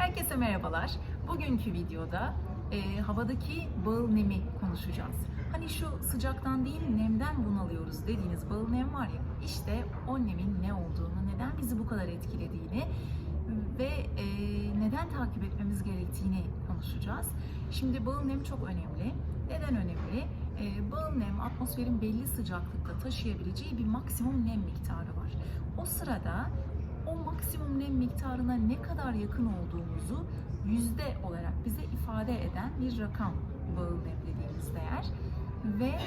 Herkese merhabalar. Bugünkü videoda e, havadaki bağıl nemi konuşacağız. Hani şu sıcaktan değil nemden bunalıyoruz dediğiniz bağıl nem var ya işte o nemin ne olduğunu, neden bizi bu kadar etkilediğini ve e, neden takip etmemiz gerektiğini konuşacağız. Şimdi bağıl nem çok önemli. Neden önemli? E, bağıl nem atmosferin belli sıcaklıkta taşıyabileceği bir maksimum nem miktarı var. O sırada o maksimum nem miktarına ne kadar yakın olduğumuzu yüzde olarak bize ifade eden bir rakam bağıl nem dediğimiz değer. Ve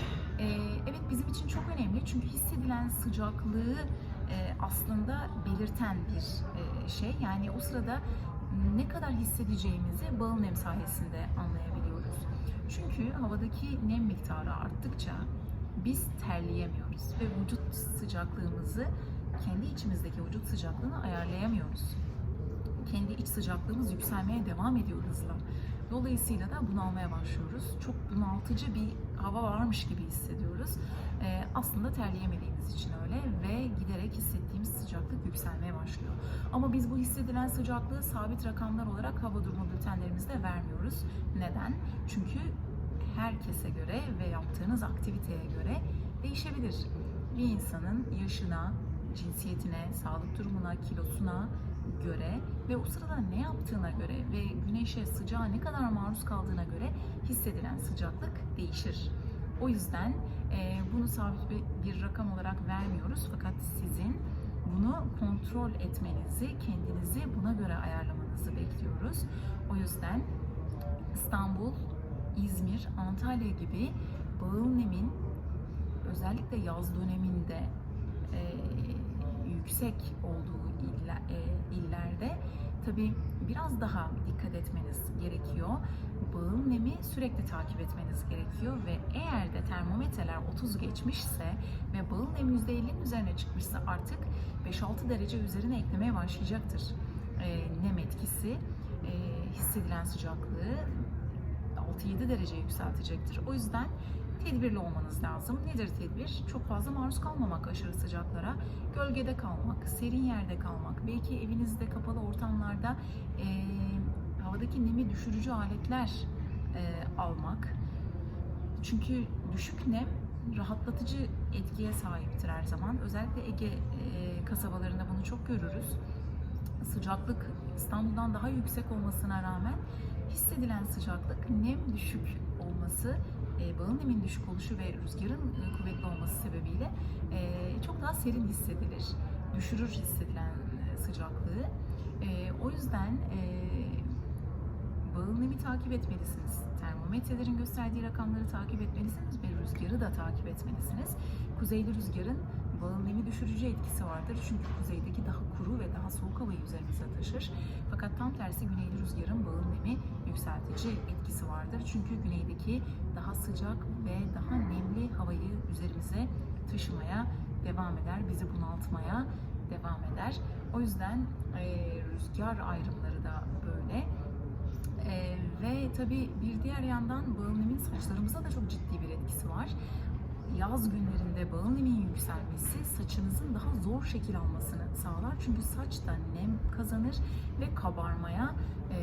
e, evet bizim için çok önemli çünkü hissedilen sıcaklığı e, aslında belirten bir e, şey. Yani o sırada ne kadar hissedeceğimizi bağıl nem sayesinde anlayabiliyoruz. Çünkü havadaki nem miktarı arttıkça biz terleyemiyoruz ve vücut sıcaklığımızı kendi içimizdeki vücut sıcaklığını ayarlayamıyoruz. Kendi iç sıcaklığımız yükselmeye devam ediyor hızla. Dolayısıyla da bunalmaya başlıyoruz. Çok bunaltıcı bir hava varmış gibi hissediyoruz. Ee, aslında terleyemediğimiz için öyle ve giderek hissettiğimiz sıcaklık yükselmeye başlıyor. Ama biz bu hissedilen sıcaklığı sabit rakamlar olarak hava durumu bültenlerimizde vermiyoruz. Neden? Çünkü herkese göre ve yaptığınız aktiviteye göre değişebilir. Bir insanın yaşına, cinsiyetine, sağlık durumuna, kilosuna göre ve o sırada ne yaptığına göre ve güneşe, sıcağa ne kadar maruz kaldığına göre hissedilen sıcaklık değişir. O yüzden e, bunu sabit bir, bir rakam olarak vermiyoruz fakat sizin bunu kontrol etmenizi, kendinizi buna göre ayarlamanızı bekliyoruz. O yüzden İstanbul, İzmir, Antalya gibi bağıl nemin özellikle yaz döneminde yüksek olduğu iller, e, illerde tabi biraz daha dikkat etmeniz gerekiyor. Bağıl nemi sürekli takip etmeniz gerekiyor ve eğer de termometreler 30 geçmişse ve bağıl nem %50'nin üzerine çıkmışsa artık 5-6 derece üzerine eklemeye başlayacaktır. E, nem etkisi e, hissedilen sıcaklığı 6-7 derece yükseltecektir. O yüzden tedbirli olmanız lazım. Nedir tedbir? Çok fazla maruz kalmamak aşırı sıcaklara, gölgede kalmak, serin yerde kalmak, belki evinizde kapalı ortamlarda e, havadaki nemi düşürücü aletler e, almak. Çünkü düşük nem rahatlatıcı etkiye sahiptir her zaman. Özellikle Ege e, kasabalarında bunu çok görürüz. Sıcaklık İstanbul'dan daha yüksek olmasına rağmen hissedilen sıcaklık nem düşük olması e, bağın nemin düşük oluşu ve rüzgarın e, kuvvetli olması sebebiyle e, çok daha serin hissedilir. Düşürür hissedilen e, sıcaklığı. E, o yüzden e, bağıl nemi takip etmelisiniz. Termometrelerin gösterdiği rakamları takip etmelisiniz ve rüzgarı da takip etmelisiniz. Kuzeyli rüzgarın bağıl nemi düşürücü etkisi vardır. Çünkü kuzeydeki daha kuru ve daha soğuk havayı üzerimize taşır. Fakat tam tersi güneyli rüzgarın bağıl nemi yükseltici etkisi vardır. Çünkü güneydeki daha sıcak ve daha nemli havayı üzerimize taşımaya devam eder. Bizi bunaltmaya devam eder. O yüzden e, rüzgar ayrımları da böyle. E, ve tabii bir diğer yandan bağıl nemin saçlarımıza da çok ciddi bir etkisi var yaz günlerinde bağıl nemin yükselmesi saçınızın daha zor şekil almasını sağlar. Çünkü saç da nem kazanır ve kabarmaya, e,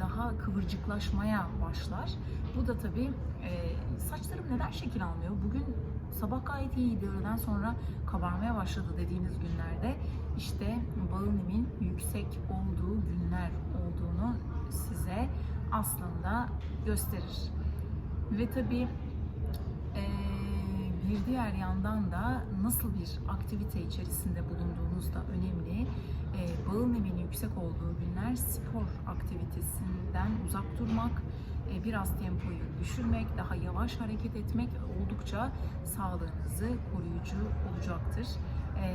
daha kıvırcıklaşmaya başlar. Bu da tabii e, saçlarım neden şekil almıyor? Bugün sabah gayet iyiydi, öğleden sonra kabarmaya başladı dediğiniz günlerde işte bağıl nemin yüksek olduğu günler olduğunu size aslında gösterir. Ve tabii bir diğer yandan da nasıl bir aktivite içerisinde bulunduğunuz da önemli. E, bağıl nemin yüksek olduğu günler spor aktivitesinden uzak durmak, e, biraz tempoyu düşürmek, daha yavaş hareket etmek oldukça sağlığınızı koruyucu olacaktır. E,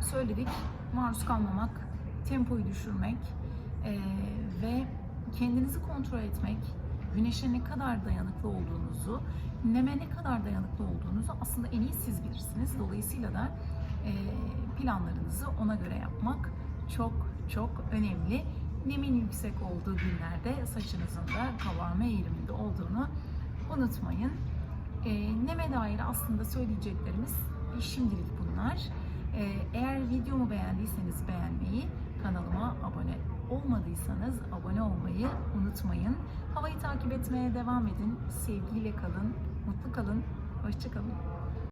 söyledik, maruz kalmamak, tempoyu düşürmek e, ve kendinizi kontrol etmek, güneşe ne kadar dayanıklı olduğunuzu, neme ne kadar dayanıklı olduğunuzu aslında en iyi siz bilirsiniz. Dolayısıyla da e, planlarınızı ona göre yapmak çok çok önemli. Nemin yüksek olduğu günlerde saçınızın da kabarma eğiliminde olduğunu unutmayın. E, neme dair aslında söyleyeceklerimiz şimdilik bunlar. E, eğer videomu beğendiyseniz beğenmeyi, kanalıma abone olmadıysanız abone olmayı unutmayın. Havayı takip etmeye devam edin. Sevgiyle kalın, mutlu kalın, hoşça kalın.